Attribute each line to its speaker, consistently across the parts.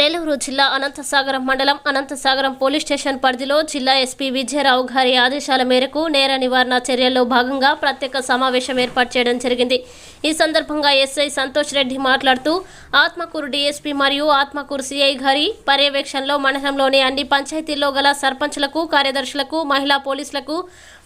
Speaker 1: నెల్లూరు జిల్లా అనంతసాగరం మండలం Anantasagaram police station పరిధిలో జిల్లా ఎస్పీ విజయరావు గారి ఆదేశాల మేరకు నేర నివారణ చర్యల్లో భాగంగా ప్రత్యేక సమావేశం ఏర్పాటు చేయడం జరిగింది. ఈ సందర్భంగా ఎస్ఐ సంతోష్ రెడ్డి మాట్లాడుతూ ఆత్మకూరు డీఎస్పీ మరియు ఆత్మకూరు సిఐ గారి పర్యవేక్షణలో మండలంలోని అన్ని పంచాయతీల్లో గల సర్పంచ్లకు కార్యదర్శులకు మహిళా పోలీసులకు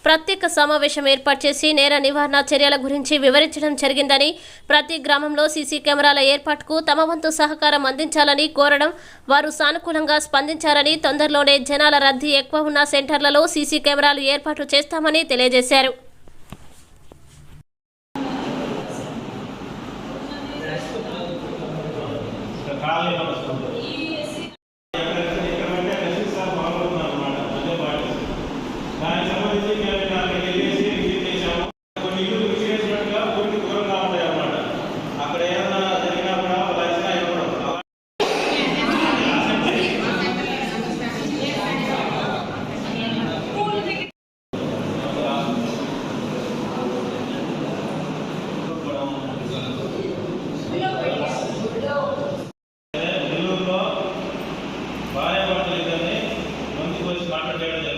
Speaker 1: ప్రత్యేక సమావేశం ఏర్పాటు చేసి నేర నివారణ చర్యల గురించి వివరించడం జరిగిందని ప్రతి గ్రామంలో సీసీ కెమెరాల ఏర్పాటుకు తమ వంతు సహకారం అందించాలని కోరడం వారు సానుకూలంగా స్పందించారని తొందరలోనే జనాల రద్దీ ఎక్కువ ఉన్న సెంటర్లలో సీసీ కెమెరాలు ఏర్పాటు చేస్తామని తెలియజేశారు.
Speaker 2: ಮಾತಾಡಲಿದ್ದಾರೆ